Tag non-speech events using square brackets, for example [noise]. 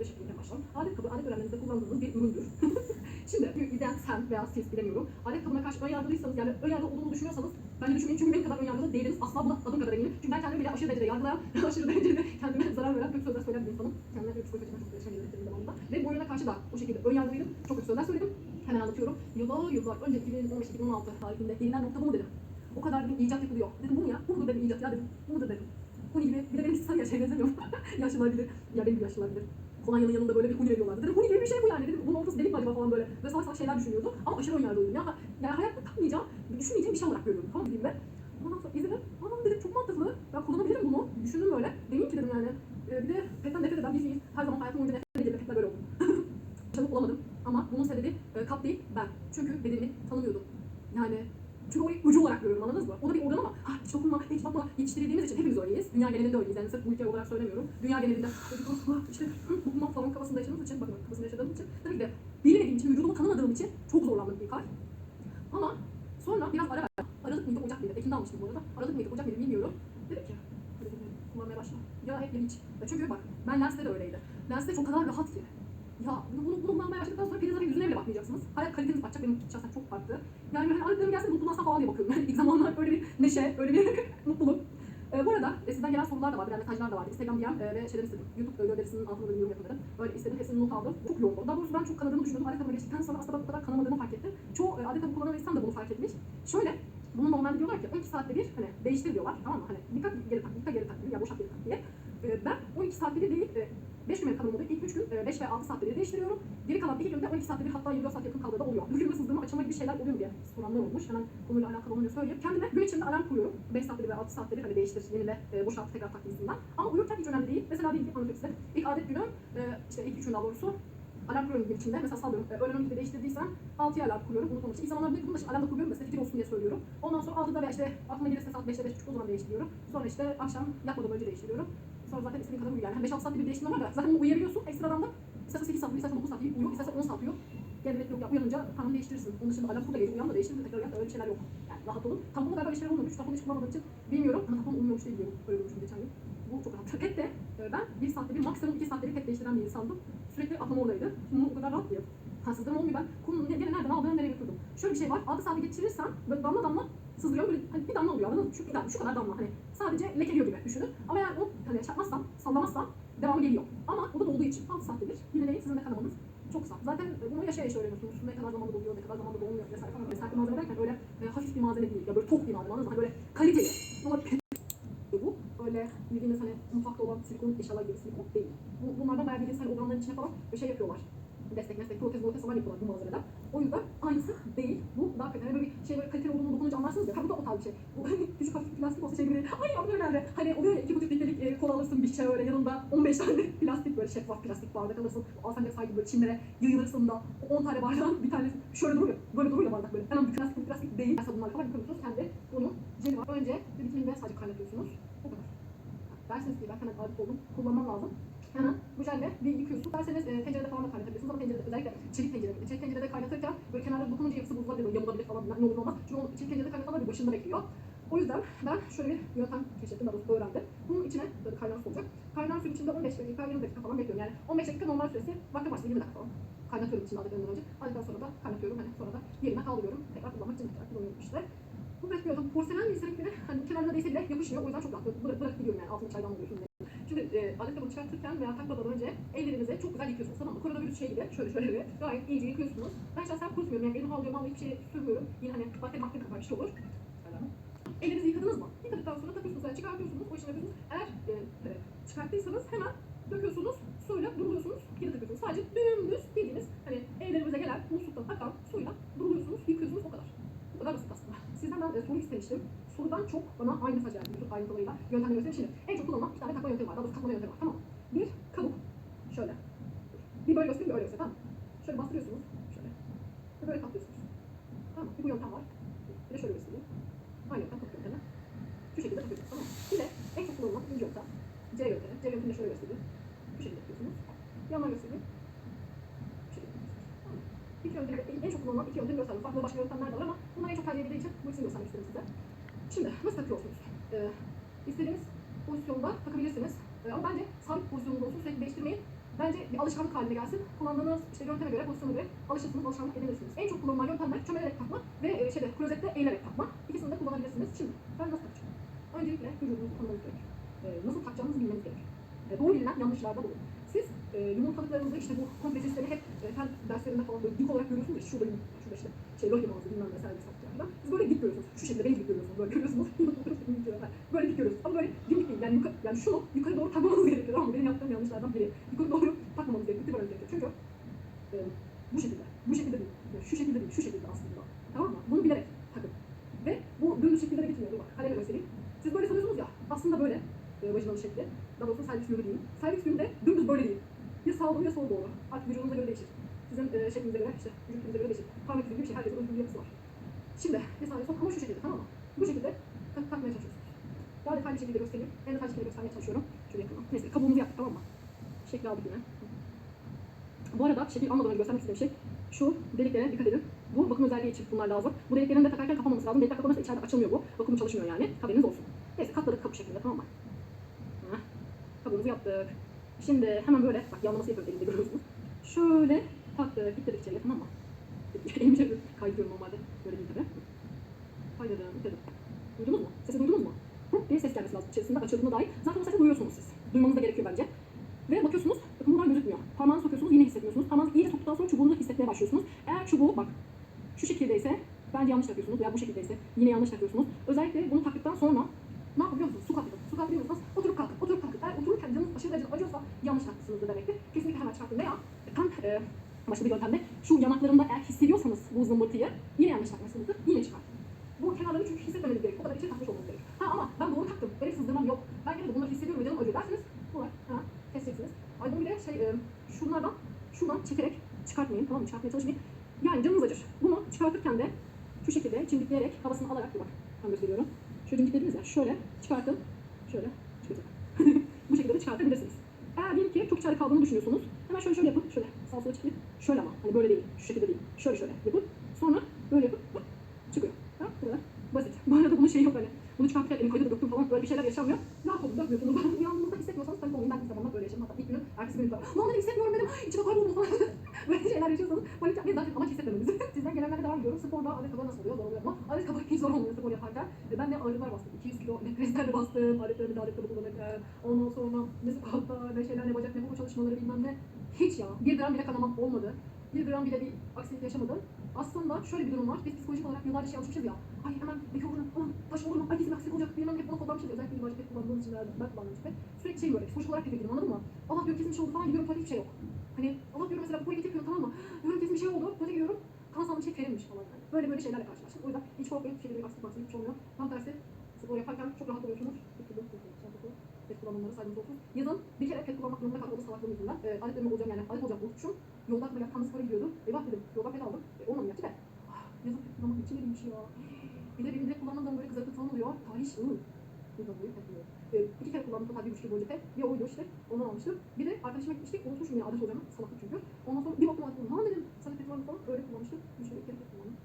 bir de şekilde başlayalım. Adet kabı adet öğrenmenizde kullandığınız bir üründür. [laughs] Şimdi izleyen sen veya siz bilemiyorum. Adet kabına karşı ön yargılıysanız yani ön yargılı olduğunu düşünüyorsanız bence düşünmeyin çünkü benim kadar ön yargılı değiliniz. Asla buna adım kadar eminim. Çünkü ben kendimi bile aşırı derecede yargılayan, [laughs] aşırı derecede kendime zarar veren kötü sözler söyleyen bir insanım. Kendime bir psikolojiden çok gelişme gerektirdiğim zamanında. Ve bu ürüne karşı da o şekilde ön yargılıydım. Çok kötü sözler söyledim. Hemen anlatıyorum. Yıllar yıllar önce 2015-2016 tarihinde gelinen nokta bu mu dedim. O kadar dedim icat yapılıyor. Dedim bu mu ya? Bu mudur dedim icat ya dedim. Bu mudur dedim. Huni gibi. Bir de benim sarı yaşaya benzemiyorum. [laughs] Yaşlılar bilir. Ya benim yaşlılar bilir. Kolonyanın yanında böyle bir huni veriyorlardı. Dedim huni gibi bir şey bu yani. Dedim bunun ortası delik mi acaba falan böyle. Ve salak salak şeyler düşünüyordu. Ama aşırı ön yargılıydım. Ya, yani hayatta takmayacağım, düşünmeyeceğim bir şey olarak görüyordum. Tamam dediğimde. Ondan sonra izledim. Anam dedim çok mantıklı. Ben kullanabilirim bunu. Düşündüm böyle. Dedim ki dedim yani. e, bir de petten nefret eden bir. Her zaman hayatım boyunca nefret ediyorum. Petten böyle oldum. [laughs] Çabuk olamadım. Ama bunun sebebi e, kap değil ben. Çünkü bedenimi tanımıyordum. Yani çünkü orayı ucu olarak görüyorum anladınız mı? O da bir organ ama ha hiç dokunma, hiç bakma yetiştirildiğimiz için hepimiz öyleyiz. Dünya genelinde öyleyiz. Yani sırf bu ülke olarak söylemiyorum. Dünya genelinde "Ah, işte [laughs] dokunma falan kafasında yaşadığımız için, bakın kafasında yaşadığım için tabii ki de bilmediğim için, vücudumu tanımadığım için çok zorlandım ilk ay. Ama sonra biraz ara verdim. Aralık mıydı, Ocak mıydı? Ekim'de almıştım bu arada. Aralık mıydı, Ocak mıydı bilmiyorum. Dedim ki, kullanmaya başla. Ya hep hiç. Ya çünkü bak, ben lenste de öyleydi. Lenste çok kadar rahat ki. Ya bunu, bunu, bunu kullanmaya başladıktan sonra birinize yüzüne bile bakmayacaksınız. Hayat kaliteniz bakacak. Benim şahsen çok farklı. Yani hani aradıklarım gelsin bunu kullansam falan diye bakıyorum. [laughs] İlk zamanlar böyle bir neşe, öyle bir [laughs] mutluluk. Ee, bu arada e, sizden gelen sorular da vardı, yani mesajlar da vardı. Instagram DM e, ve şeyler istedim. YouTube e, gönderisinin altına böyle yorum yapın dedim. Böyle istedim, hepsini not aldım. Çok yoğun oldu. Daha doğrusu ben çok kanadığımı düşünüyordum. Adet kabına geçtikten sonra aslında bu kadar kanamadığımı fark ettim. Çoğu e, adet kabı kullanan insan da bunu fark etmiş. Şöyle, bunu normalde diyorlar ki 12 saatte bir hani değiştir diyorlar tamam mı? Hani dikkat geri tak, dikkat geri tak ya boşalt geri tak diye. E, ben 12 saatte bir değil, e, 5 gün kanım oluyor. İlk 3 gün e, 5 ve 6 saatte bir değiştiriyorum. Geri kalan 2 günde 12 saatte bir hatta 24 saat yakın kaldığı da oluyor. Bugün sızdırma açılma gibi şeyler oluyor diye soranlar olmuş. Hemen konuyla alakalı olanı söyleyeyim. Kendime gün içinde alarm kuruyorum. 5 saatte bir ve 6 saatte bir hani değiştir, yenile, e, boşalt, tekrar tak gibisinden. Ama uyurken hiç önemli değil. Mesela ki anlatıyorum size. İlk adet günüm, e, işte ilk 3 gün daha doğrusu alarm kuruyorum gün içinde. Mesela sallıyorum. E, öğlen 12'de değiştirdiysem 6'ya alarm kuruyorum. Unutmamak için. İlk zamanlarda bunu da işte alarm da kuruyorum. Mesela fikir olsun diye söylüyorum. Ondan sonra 6'da veya işte aklıma gelirse saat 5'te 5.30 o zaman değiştiriyorum. Sonra işte akşam yatmadan önce değiştiriyorum. Sonra zaten istediğin kadar uyu yani. 5-6 saatte bir değiştirme var da zaten uyuyabiliyorsun. Ekstradan da istersen 8 saat uyu, istersen 9 saat uyu, istersen 10 saat uyu. Gerek yok ya uyanınca tamam değiştirirsin. Onun dışında alarm burada gece uyan da değiştirir tekrar yat öyle bir şeyler yok. Yani rahat olun. Tamponla bir şeyler. Şu tamponu hiç kullanmadığım için bilmiyorum. Ama tampon uyumuyormuş diye biliyorum. Öyle olmuştu geçen gün. Bu çok rahat. Pet de e, ben 1 saatte bir maksimum 2 saatte bir pet değiştiren bir insandım. Sürekli aklım oradaydı. Şimdi o kadar rahat ki. Ha sızdırma olmuyor ben. Konu ne, gene nereden aldığını nereye götürdüm. Şöyle bir şey var. 6 saate geçirirsen böyle damla damla sızdırıyorum. Böyle hani bir damla oluyor anladın mı? Şu, bir damla, şu kadar damla. Hani sadece lekeliyor gibi düşünün. Ama hani sallamazsam devamı geliyor. Ama o da dolduğu için 6 saatte bir. Yenileyin sizin de kanamanız çok kısa. Zaten e, bunu yaşaya yaşa öğreniyorsunuz. Ne kadar zamanda doluyor, ne kadar zamanda dolmuyor vesaire falan. Sert malzeme derken öyle e, hafif bir malzeme değil. Ya böyle tok bir malzeme anladınız mı? Hani böyle kaliteli. Ama bu öyle bildiğiniz hani mutfakta olan silikon eşyalar gibi silikon değil. Bu, bunlardan bayağı bildiğiniz hani organların içine falan bir şey yapıyorlar. Destek, destek, protez, protez falan yapıyorlar bu malzemeden. O yüzden aynısı değil. Bu daha kötü. Hani böyle bir şey böyle kaliteli olduğunu dokununca anlarsınız ya. Ha bu da o tarz bir şey. Bu hani küçük hafif plastik olsa şey gibi. Ay yavrum geldi. Hani oluyor ya iki buçuk litrelik e, kola alırsın bir şey öyle yanında 15 tane [laughs] plastik böyle şeffaf plastik bardak alırsın. Alsancak sahibi böyle çimlere yayılırsın da 10 tane bardağın bir tanesi şöyle duruyor. Böyle duruyor bardak böyle. Hemen bir plastik bir plastik değil. Mesela bunlar falan yıkıyorsunuz. Kendi bunun jeli var. Önce bir bitiminde sadece kaynatıyorsunuz. O kadar. Derseniz ki ben hemen adet oldum. Kullanmam lazım. Hemen bu jelle bir yıkıyorsunuz. Derseniz e, tencerede falan da kaynatabilirsiniz ama tencerede özellikle çelik tencerede. Çelik tencerede kaynatırken böyle kenarda dokununca yapısı bozulabilir, böyle yamulabilir falan ne olur ne olmaz. Çünkü o çelik tencerede kaynatanlar bir başında bekliyor. O yüzden ben şöyle bir yöntem keşfettim, daha doğrusu öğrendim. Bunun içine böyle kaynar su olacak. Kaynar suyun içinde 15 dakika, 20 dakika falan bekliyorum. Yani 15 dakika normal süresi, vakti başta 20 dakika falan. Kaynatıyorum içinde adetten önce. Adetten sonra da kaynatıyorum. Hani sonra da yerine kaldırıyorum. Tekrar kullanmak için tekrar kullanıyorum işte. Bu pratik bir yöntem. Porselen bilgisayarları hani kenarına değse bile yapışmıyor. O yüzden çok rahat. Bırak, bırak gidiyorum yani altına çaydan alıyorsunuz. E, adet kabını çıkartırken veya takmadan önce ellerinizi çok güzel yıkıyorsunuz tamam mı? Koronavirüs şey gibi şöyle şöyle bir gayet iyice yıkıyorsunuz. Ben şahsen kurutmuyorum yani elimi alıyorum ama hiçbir şey sürmüyorum. Yine hani bakteri bakteri kadar bir şey olur. Elinizi yıkadınız mı? Yıkadıktan sonra takıyorsunuz yani çıkartıyorsunuz. O işini yapıyorsunuz. Eğer e, e, çıkarttıysanız hemen döküyorsunuz. Suyla duruluyorsunuz. Geri takıyorsunuz. Sadece dümdüz bildiğiniz hani evlerimize gelen musluktan akan suyla duruluyorsunuz. Yıkıyorsunuz o kadar. Bu kadar basit aslında. Ben e, soru istemiştim. Sorudan çok bana aynı mesaj geldi. YouTube ayrıntılarıyla yöntemleri göstereyim. Şimdi en çok kullanılan iki tane takma yöntemi var. Daha doğrusu takma yöntemi var. Tamam? Bir kabuk. Şöyle. Bir böyle göstereyim bir öyle göstereyim. Tamam? Şöyle bastırıyorsunuz. Şöyle. Ve böyle katlıyorsunuz. Tamam? Bir bu yöntem var. Bir de şöyle göstereyim. Aynı yöntem kabuk yöntemi. Şu şekilde takıyorsunuz. Tamam? Bir de en çok kullanılan ikinci yöntem. C yöntemi. C yöntemini şöyle göstereyim. Bu şekilde yapıyorsunuz. Yandan göstereyim. İki yöntemi, en çok kullanılan iki yöntemi gösterdim. Farklı başka yöntemler de var ama bunlar edildiği için bu ikisini göstermek size. Şimdi nasıl takıyorsunuz? Ee, istediğiniz pozisyonda takabilirsiniz. Ee, ama bence sabit pozisyonda olsun sürekli değiştirmeyin. Bence bir alışkanlık haline gelsin. Kullandığınız işte yönteme göre, pozisyona göre alışırsınız, alışkanlık edinirsiniz. En çok kullanılan yöntemler çömelerek takma ve e, şeyde klozette eğilerek takma. İkisini de kullanabilirsiniz. Şimdi ben nasıl takacağım? Öncelikle vücudunuzu tanımanız gerekiyor. E, nasıl takacağınızı bilmeniz gerekiyor. E, doğru bilinen yanlışlarda bulun. Siz e, yumurtalıklarınızda işte bu komple hep e, fen derslerinde falan böyle dik olarak görüyorsunuz ya şurada şurada işte şey lohi mağazı bilmem ne servis falan. Siz böyle dik görüyorsunuz. Şu şekilde benim dik görüyorsunuz. Böyle görüyorsunuz. [laughs] böyle dik görüyorsunuz. Ama böyle dimdik değil. Yani, yukarı, yani şunu yukarı doğru takmamanız gerekiyor. Mı? Benim yaptığım yanlışlardan biri. Yukarı doğru takmamanız gerekiyor. Tıklamanız gerekiyor. Çünkü e, bu şekilde. Bu şekilde değil. Yani şu şekilde değil. Şu şekilde aslında. Tamam mı? Bunu bilerek takın. Ve bu dümdüz şekillere gitmiyor. Dur bak. Kaleme göstereyim. Siz böyle sanıyorsunuz ya. Aslında böyle. E, vajinalı şekli. Daha doğrusu servis yönü değil. Servis yönü de dümdüz böyle değil. Ya sağa doğru ya sola doğru. Artık vücudunuza göre değişir. Sizin e, şeklinize göre işte tipinize göre değişir. Parmak izi gibi bir şey. Herkesin özgür bir yapısı var. Şimdi vesaire son ama şu şekilde tamam mı? Bu şekilde tak, takmaya çalışıyorsunuz. Daha detaylı bir şekilde göstereyim. En detaylı şekilde göstermeye çalışıyorum. Şöyle yakından. Neyse kabuğumuzu yaptık tamam mı? Şekli aldık yine. Bu arada şekil almadan önce göstermek istediğim şey şu deliklere dikkat edin. Bu bakım özelliği için bunlar lazım. Bu deliklerini de takarken kapamaması lazım. Delikler kapanırsa içeride açılmıyor bu. Bakımı çalışmıyor yani. Haberiniz olsun. Neyse katladık kapı şeklinde tamam mı? Heh. Kabuğumuzu yaptık. Şimdi hemen böyle, bak yanlaması yapıyorum elimde görüyorsunuz. Şöyle taktık, ittirdik içeriye tamam mı? Elimi şöyle kaydırıyorum normalde. Böyle değil tabii. Kaydırdım, ittirdim. Duydunuz mu? Sesi duydunuz mu? Hop diye ses gelmesi lazım içerisinde açıldığına dair. Zaten o sesi duyuyorsunuz siz. Duymanız da gerekiyor bence. Ve bakıyorsunuz, bakın buradan gözükmüyor. Parmağınızı sokuyorsunuz, yine hissetmiyorsunuz. Parmağınızı iyice soktuktan sonra çubuğunuzu hissetmeye başlıyorsunuz. Eğer çubuğu bak şu şekildeyse bence yanlış takıyorsunuz veya bu şekildeyse yine yanlış takıyorsunuz. Özellikle bunu taktıktan sonra ne yapın biliyor musunuz? Su kalkın. Su kalkın biliyor musunuz? Oturup kalkın. Oturup kalkın. Eğer otururken canınız aşırı derecede acıyorsa yanlış takmışsınızdır demektir. Kesinlikle hemen çıkartın veya tam e, başka bir yöntemde şu yanaklarında eğer hissediyorsanız bu zımbırtıyı yine yanlış takmışsınızdır. Yine çıkartın. Bu kenarları çünkü hissetmemeniz gerekiyor. O kadar içe takmış olmanız gerekiyor. Ha ama ben doğru taktım. Benim sızdırmam yok. Ben gene de bunları hissediyorum ve canım acıyor derseniz bunlar ha, keseceksiniz. Ay bunu bir de şey e, şunlardan şuradan çekerek çıkartmayın tamam mı? Çıkartmaya çalışmayın. Yani canınız acır. Bunu çıkartırken de şu şekilde çimdikleyerek havasını alarak bir bak. Ben gösteriyorum. Şöyle çimdiklediniz ya. Şöyle çıkartın. Şöyle çıkacak. [laughs] Bu şekilde de çıkartabilirsiniz. Eğer diyelim ki çok içeride kaldığını düşünüyorsunuz. Hemen şöyle şöyle yapın. Şöyle sola çıkayım. Şöyle ama. Hani böyle değil. Şu şekilde değil. Şöyle şöyle yapın. Sonra böyle yapın. Hop, çıkıyor. Ha, bu kadar. Basit. [laughs] Bu arada bunun şeyi yok hani. Bunu çıkartırken elimi koydu da döktüm falan. Böyle bir şeyler yaşanmıyor. Rahat olun dökmüyorsunuz. Uyandığınızda hissetmiyorsanız tabii olmayın. Ben ilk böyle yaşadım. Hatta ilk günün ertesi günü falan. Lan dedim hissetmiyorum dedim. İçime kayboldum falan. [laughs] böyle şeyler yaşıyorsanız panik yapmayın. Zaten amaç hissetmemeniz. [laughs] Sizden gelenlerle devam ediyorum. Sporda adet kaba nasıl oluyor? Zor oluyor ama adet kaba hiç zor olmuyor spor yaparken. E, ben de ağırlıklar bastım. 200 kilo ne preslerle bastım. Aletlerimi de aletleri kullanırken. Ondan sonra ne squatlar, ne şeyler, ne bacak, ne bu çalışmaları bilmem ne. Hiç ya. Bir gram bile kanamam olmadı. Bir gram bile bir aksilik yaşamadım. Aslında şöyle bir durum var. Biz psikolojik olarak yıllarca şey alışmışız ya. Ay hemen bir olurum, aman taş olurum, ay kesin aksilik olacak. Bilmem hep buna kodlanmışız. Özellikle bir bacak kullandığımız için ben kullandığım için. Sürekli şey böyle psikolojik olarak tedirginim anladın mı? Allah diyorum kesin bir şey oldu falan gidiyorum tuvalete hiçbir şey yok. Hani Allah diyorum mesela bu tuvalete yapıyorum tamam mı? Diyorum kesin bir şey oldu. Tuvalete gidiyorum. Kan sağlığı şey verilmiş falan yani. Böyle böyle şeylerle karşılaştım. O yüzden hiç korkmayın. Bir şeyde bir aksilik maksilik hiç olmuyor. Tam tersi spor yaparken çok rahat oluyorsunuz. Tutuldu, tutuldu. Pet kullanımları saygınız olsun. Yazın bir kere pet kullanmak zorunda kaldım salaklığım yüzünden. E, aletlerimi olacağım yani alet olacak unutmuşum. Yolda böyle kan spora gidiyordu. Eyvah dedim. Yolda pet aldım. E, olmadı gerçi de. Ah, yazın pet kullanmak için neymiş ya. Bir de benim direkt kullandığım böyle kızartı falan oluyor. Tahiş ıı. Buradan böyle pet oluyor. E, iki kere kullandım total bir buçuk yıl boyunca pet. Bir oydu işte. Ondan almıştım. Bir de arkadaşıma gitmiştik. Unutmuşum yine adet olacağını. Salaklık çünkü. Ondan sonra bir baktım adet Lan dedim. Sana pet var mı falan. Öyle kullanmıştım. Şöyle iki kere pet kullandım.